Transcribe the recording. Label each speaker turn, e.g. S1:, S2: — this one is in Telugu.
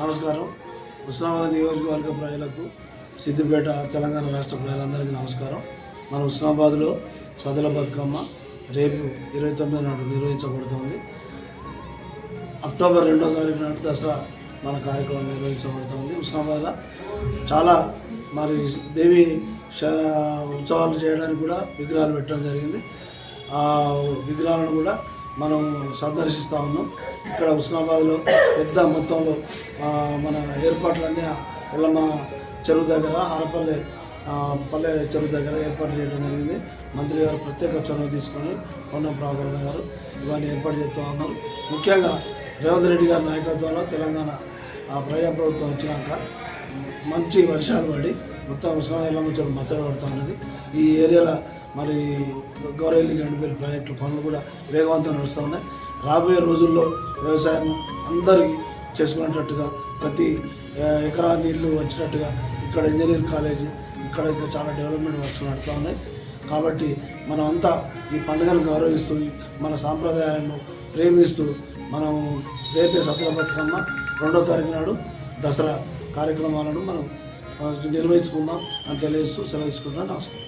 S1: నమస్కారం. ఉస్మానాబాద్ నియోజకవర్గ ప్రజలకు సిద్దిపేట తెలంగాణ రాష్ట్ర ప్రజలందరికీ నమస్కారం. మన ఉస్మానాబాద్లో సదల బతుకమ్మ రేపు ఇరవై తొమ్మిది నాడు నిర్వహించబడుతుంది. అక్టోబర్ రెండో తారీఖు నాడు దసరా మన కార్యక్రమం నిర్వహించబడుతుంది. ఉస్మానాబాద్ చాలా మరి దేవి ఉత్సవాలు చేయడానికి కూడా విగ్రహాలు పెట్టడం జరిగింది. ఆ విగ్రహాలను కూడా మనం సందర్శిస్తూ ఉన్నాం. ఇక్కడ హుస్నాబాద్లో పెద్ద మొత్తంలో మన ఏర్పాట్లన్నీ ఎల్లమ్మ చెరువు దగ్గర హారపల్లె పల్లె చెరువు దగ్గర ఏర్పాటు చేయడం జరిగింది. మంత్రి గారు ప్రత్యేక చొరవ తీసుకొని పొన్నం ప్రభాకరణ గారు ఇవన్నీ ఏర్పాటు చేస్తూ ఉన్నారు. ముఖ్యంగా రేవంత్ రెడ్డి గారి నాయకత్వంలో తెలంగాణ ప్రజా ప్రజాప్రభుత్వం వచ్చినాక మంచి వర్షాలు పడి మొత్తం ఉత్సవం ఎల్లమ్మ చెరువు మత్తడి పడుతూ ఉన్నది. ఈ ఏరియాలో మరి గౌరవల్లి గండిపల్లి ప్రాజెక్టు పనులు కూడా వేగవంతం నడుస్తూ ఉన్నాయి. రాబోయే రోజుల్లో వ్యవసాయం అందరికీ చేసుకునేటట్టుగా ప్రతి ఎకరా నీళ్ళు వచ్చినట్టుగా ఇక్కడ ఇంజనీరింగ్ కాలేజీ ఇక్కడ ఇంకా చాలా డెవలప్మెంట్ వర్క్స్ నడుస్తూ ఉన్నాయి. కాబట్టి మనం అంతా ఈ పండుగను గౌరవిస్తూ మన సాంప్రదాయాలను ప్రేమిస్తూ మనం రేపే సత్ర బతుకమ్మ రెండో తారీఖు నాడు దసరా కార్యక్రమాలను మనం నిర్వహించుకుందాం అని తెలియజేస్తూ సెలవు తీసుకుంటున్నాను. నమస్కారం.